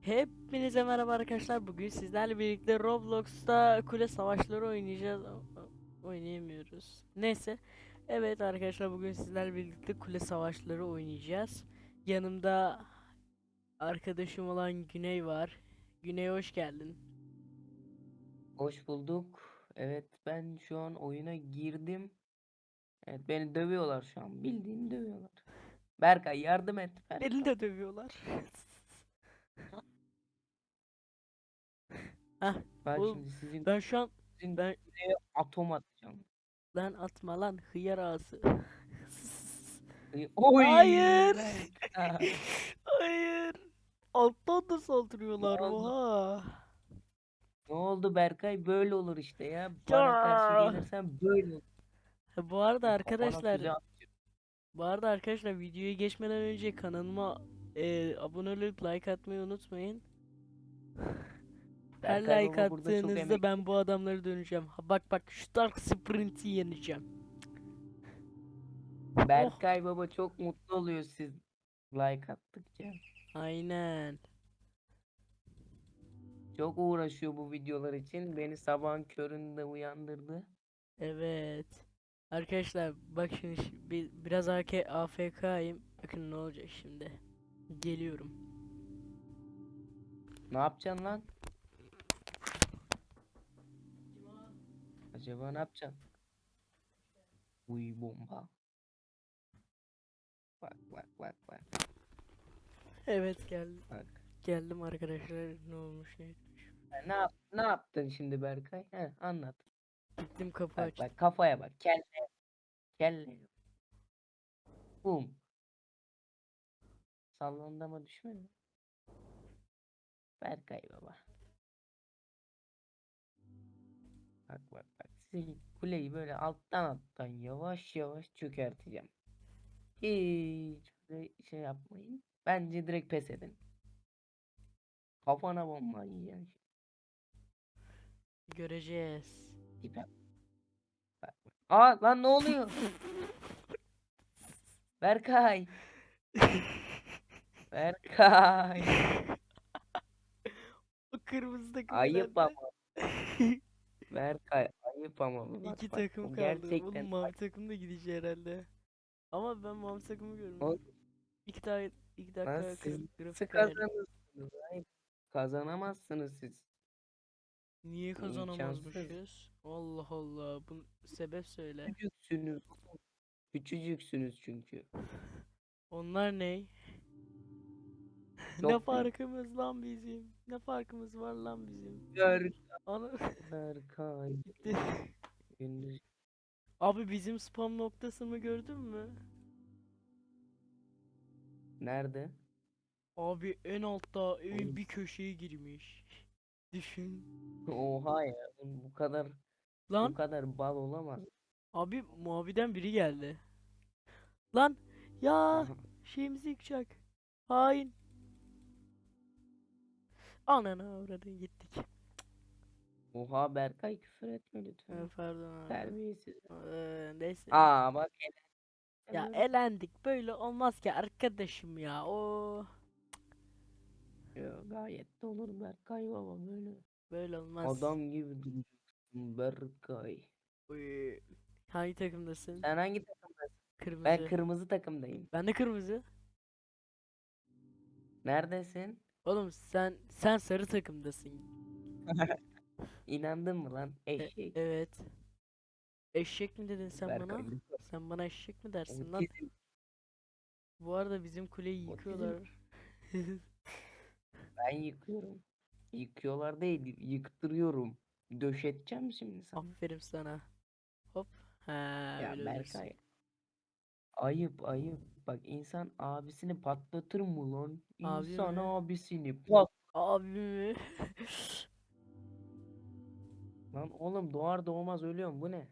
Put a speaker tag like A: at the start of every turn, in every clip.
A: Hepinize merhaba arkadaşlar. Bugün sizlerle birlikte Roblox'ta kule savaşları oynayacağız. Oynayamıyoruz. Neyse. Evet arkadaşlar bugün sizlerle birlikte kule savaşları oynayacağız. Yanımda arkadaşım olan Güney var. Güney hoş geldin.
B: Hoş bulduk. Evet ben şu an oyuna girdim. Evet beni dövüyorlar şu an. Bildiğin dövüyorlar. Berkay yardım et. Berkay.
A: Beni de dövüyorlar. Hah,
B: Bak
A: oğlum,
B: şimdi sizin,
A: ben şu an
B: sizin
A: ben
B: kuleye atom atacağım.
A: lan atma lan hıyar.
B: Ay- Oy!
A: Hayır. Hayır. Alttan da saldırıyorlar.
B: oldu?
A: Oha.
B: Ne oldu Berkay? Böyle olur işte ya. Bana karşı gelirsen böyle olur.
A: Ha, Bu arada arkadaşlar,
B: at-
A: bu arada arkadaşlar videoya geçmeden önce kanalıma e, abone olup like atmayı unutmayın. Her
B: Berkay
A: like
B: baba burada çok
A: attığınızda
B: emek-
A: ben bu adamları döneceğim. Ha, bak bak şu Dark Sprint'i yeneceğim.
B: Berkay baba çok mutlu oluyor siz like attıkça.
A: Aynen.
B: Çok uğraşıyor bu videolar için. Beni sabahın köründe uyandırdı.
A: Evet. Arkadaşlar bak şimdi şi- bi- biraz AK AFK'yim. Bakın ne olacak şimdi. Geliyorum.
B: Ne yapacaksın lan? Acaba ne yapacaksın? Uy bomba. Bak bak bak bak
A: Evet geldim.
B: bak.
A: Geldim arkadaşlar. Ne olmuş ne etmiş.
B: Ha, Ne yap ne yaptın şimdi Berkay? He, anlat.
A: Gittim kapı
B: Bak
A: açtım.
B: bak kafaya bak. Kelle. Kelle. Bum. Sallandı ama düşmedi. Berkay baba. Bak bak bak. Kuleyi böyle alttan alttan yavaş yavaş çökerteceğim. Hiç şey yapmayın. Bence direkt pes edin. Kafana bomba yiyeceksin.
A: Göreceğiz.
B: Tipe. Aa lan ne oluyor? Berkay. Berkay.
A: O kırmızı takım
B: Ayıp ama. Berkay ayıp ama. Bak,
A: İki
B: bak,
A: takım kaldı.
B: Gerçekten
A: Oğlum mavi takım da gidecek herhalde. Ama ben mavi takımı görmedim.
B: Oğlum,
A: İki dakika, iki
B: lan
A: dakika
B: siz
A: kırıp
B: nasıl
A: grafik
B: kazanırsınız? Kazanamazsınız siz.
A: Niye kazanamazmışız? Allah Allah. Bu sebep söyle.
B: Küçücüksünüz. Küçücüksünüz çünkü.
A: Onlar ne? Ne farkımız lan bizim? Ne farkımız var lan bizim? Ana
B: Berkay.
A: gitti.
B: Gündüz.
A: Abi bizim spam noktasını gördün mü?
B: Nerede?
A: Abi en altta en
B: Oğlum.
A: bir köşeye girmiş. Düşün.
B: Oha ya. Bu kadar bu
A: Lan
B: kadar bal olamaz.
A: abi maviden biri geldi. Lan ya şeyimizi yıkacak. Hain. Anana avradın gittik.
B: Oha Berkay küfür etme
A: Ha,
B: lütfen.
A: pardon abi.
B: Terbiyesiz.
A: Ee, neyse.
B: Aa bak
A: Ya elendik böyle olmaz ki arkadaşım ya. O
B: Yo, gayet de olur Berkay baba böyle.
A: böyle olmaz.
B: Adam gibi duracaksın Berkay.
A: Uy. Hangi takımdasın?
B: Sen hangi takımdasın?
A: Kırmızı.
B: Ben kırmızı takımdayım.
A: Ben de kırmızı.
B: Neredesin?
A: Oğlum sen sen sarı takımdasın.
B: İnandın mı lan?
A: E-
B: Eşek.
A: evet. Eşek mi dedin sen bana?
B: Berkay.
A: Sen bana eşek mi dersin lan? Bu arada bizim kuleyi yıkıyorlar.
B: Ben yıkıyorum. Yıkıyorlar değil, yıktırıyorum. Döşeteceğim şimdi sana.
A: Aferin sana. Hop. Ha
B: Ya
A: öyle.
B: Berkay. Ayıp ayıp. Bak insan abisini patlatır mı lan?
A: Abi
B: İnsan
A: mi?
B: abisini pat.
A: Abi mi?
B: Lan oğlum doğar doğmaz ölüyorum bu ne?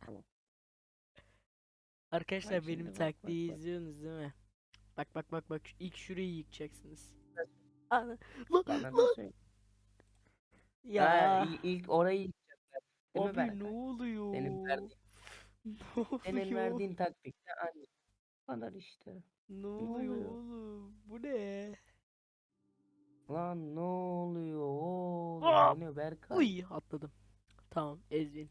B: Tamam.
A: Arkadaşlar
B: Bak
A: benim
B: şimdi, bak, bak,
A: taktiği
B: bak.
A: izliyorsunuz değil mi? Bak bak bak bak ilk şurayı yıkacaksınız. Ana. Lan,
B: Bana
A: lan.
B: da söyle.
A: Ya.
B: Ha, ilk orayı. Değil mi
A: Abi
B: Berkay?
A: ne oluyor?
B: Senin verdiğin,
A: Ne
B: senin
A: oluyor?
B: verdiğin taktikte aynı. Bu kadar işte.
A: Ne oluyor
B: oluyor?
A: oğlum? Bu ne?
B: Lan ne oluyor oğlum?
A: Aa!
B: Bu ne Berkay?
A: Uy atladım. Tamam Ezvin.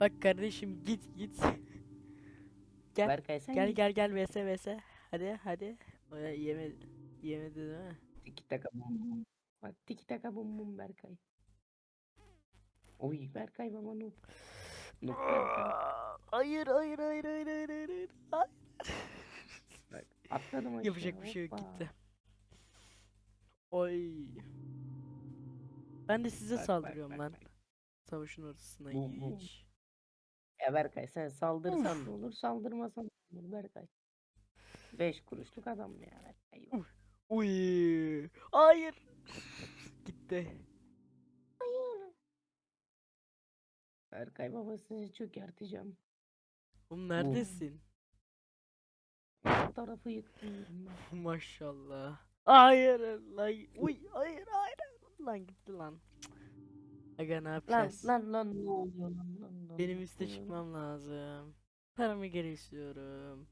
A: Bak kardeşim git git. Gel
B: Berkay sen
A: gel
B: git.
A: gel gel vs vs. Hadi hadi. O ya yemedi. Yemedi değil mi?
B: Tiki taka bum bum. Bak tiki taka bum bum Berkay. Oy Berkay baba noob.
A: Hayır hayır hayır hayır hayır hayır. hayır.
B: Atladım aşağı.
A: Yapacak bir şey yok
B: hoppa.
A: gitti. Oy. Ben de size
B: Bak, bak,
A: saldırıyorum
B: bak,
A: lan.
B: bak.
A: Savaşın ortasına
B: bum.
A: hiç.
B: Ya Berkay sen saldırsan da olur saldırmasan da olur Berkay. 5 kuruşluk adam ya Berkay.
A: Uy. Hayır. Gitti.
B: Berkay baba sizi çökerteceğim.
A: Oğlum neredesin?
B: Bu tarafı yıktım.
A: Maşallah. Hayır lan. Uy hayır hayır. Lan gitti lan. Aga ne
B: Lan
A: yapacağız?
B: lan lan ne oluyor lan lan lan.
A: Benim üste çıkmam lazım. Paramı geri istiyorum.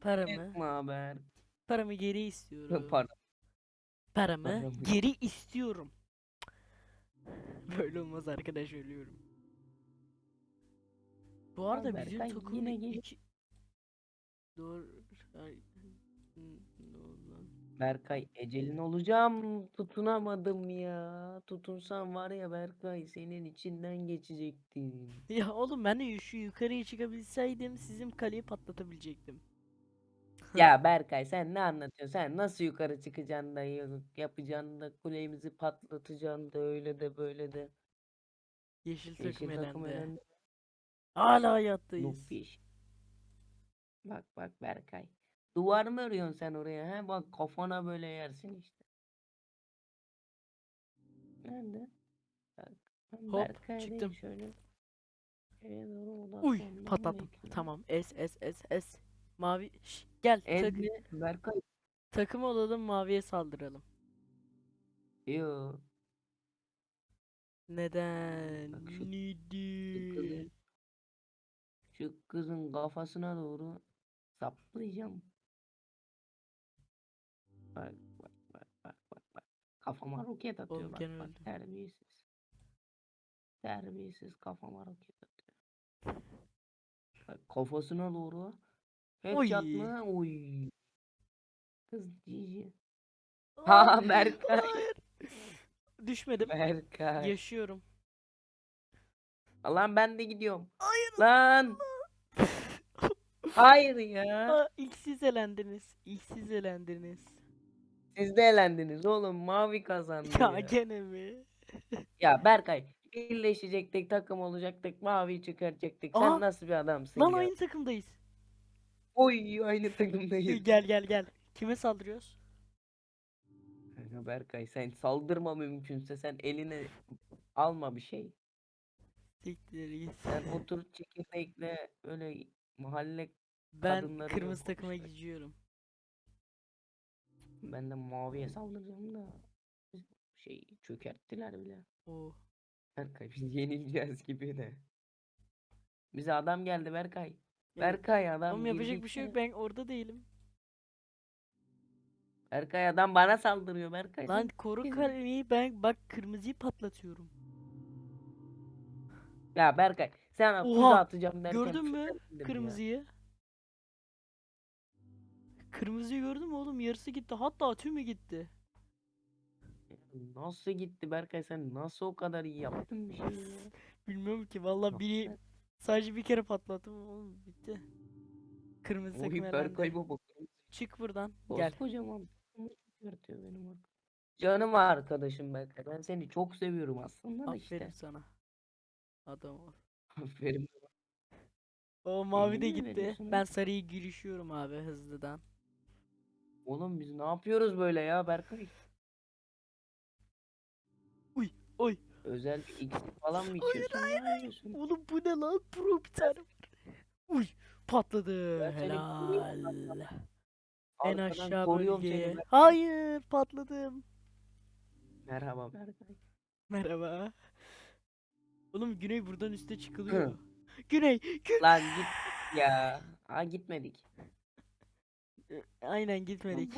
A: Paramı,
B: Çıkma haber.
A: paramı geri istiyorum.
B: Para.
A: Paramı
B: Paramı.
A: geri istiyorum. Böyle olmaz arkadaş ölüyorum. Bu arada bizim
B: Berkay
A: takımda
B: yine gel-
A: iki... Doğru. Ay, n- ne oldu lan?
B: Berkay ecelin olacağım. Tutunamadım ya. Tutunsam var ya Berkay senin içinden geçecektim.
A: Ya oğlum ben de şu yukarıya çıkabilseydim sizin kaleyi patlatabilecektim.
B: Ya Berkay sen ne anlatıyorsun? Sen nasıl yukarı çıkacaksın da ya- yapacaksın da kulemizi patlatacaksın da öyle de böyle de.
A: Yeşil takım
B: Yeşil takım
A: elendi.
B: elendi.
A: Hala hayattayız.
B: fiş. Bak bak Berkay. Duvar mı örüyorsun sen oraya he? Bak kafana böyle yersin işte. Nerede? Bak. ben
A: Hop,
B: Berkay'dayım
A: çıktım.
B: şöyle. Şuraya doğru
A: Uy
B: odaklanmamı
A: patlattım. Tamam. S S S S. Mavi. Şş, gel. Tak-.
B: Berkay.
A: takım olalım maviye saldıralım.
B: Yo.
A: Neden?
B: Bak şu-
A: Neden?
B: Şu kızın kafasına doğru saplayacağım. Bak bak bak bak bak bak. Kafama roket atıyor
A: Oğlum
B: bak bak
A: öldüm.
B: terbiyesiz. Terbiyesiz kafama roket atıyor. Bak kafasına doğru. Headshot
A: Oy.
B: mı? Oy. Kız cici. Ha Berkay.
A: hayır. Düşmedim.
B: Berkay.
A: Yaşıyorum.
B: Lan ben de gidiyorum.
A: Hayır.
B: Lan. Hayır ya.
A: Aa, ilk siz elendiniz. İlk siz elendiniz.
B: Siz de elendiniz oğlum. Mavi kazandı
A: Ya
B: ya.
A: gene mi?
B: Ya Berkay birleşecektik takım olacaktık mavi çıkaracaktık sen
A: Aa,
B: nasıl bir adamsın
A: Lan
B: ya
A: aynı takımdayız.
B: oy aynı takımdayız
A: Gel gel gel. Kime saldırıyoruz?
B: Berkay sen saldırma mümkünse sen eline alma bir şey
A: Siktir git.
B: sen otur çekirdekle öyle mahalle
A: Ben
B: kadınları
A: kırmızı
B: yok
A: takıma gidiyorum.
B: ben de maviye saldıracağım da şey çökerttiler bile
A: Oo.
B: Berkay biz yenileceğiz gibi de bize adam geldi Berkay Berkay adam
A: Oğlum yapacak bir şey yok ben orada değilim.
B: Berkay adam bana saldırıyor Berkay.
A: Lan koru kaleyi ben bak kırmızıyı patlatıyorum.
B: Ya Berkay sen
A: Oha,
B: atacağım derken
A: Gördün mü
B: füzelendim ya.
A: kırmızıyı? Kırmızıyı gördün mü oğlum yarısı gitti hatta tümü gitti.
B: Nasıl gitti Berkay sen nasıl o kadar iyi yaptın bir şey ya?
A: Bilmiyorum ki valla biri sadece bir kere patlattım oğlum bitti. Kırmızı takım
B: Berkay baba.
A: Çık buradan gel.
B: Koskocaman takımı çıkartıyor benim. Canım arkadaşım Berkay. Ben seni çok seviyorum aslında da
A: Aferin
B: işte.
A: sana. Adam ol.
B: Aferin.
A: O mavi de gitti.
B: veriyorsun
A: Ben sarıyı girişiyorum abi hızlıdan.
B: Oğlum biz ne yapıyoruz böyle ya Berkay?
A: Uy, oy.
B: Özel bir iksir falan mı içiyorsun? Ne yapıyorsun?
A: Oğlum bu ne lan? Pro bir tane var. Uy patladı.
B: Ben seni koruyorum
A: Helal. En aşağı bölgeye. Hayır patladım.
B: Merhaba Berkay.
A: Merhaba. Oğlum Güney buradan üste çıkılıyor. Güney. Gün.
B: Lan git ya. Aa gitmedik.
A: Aynen gitmedik.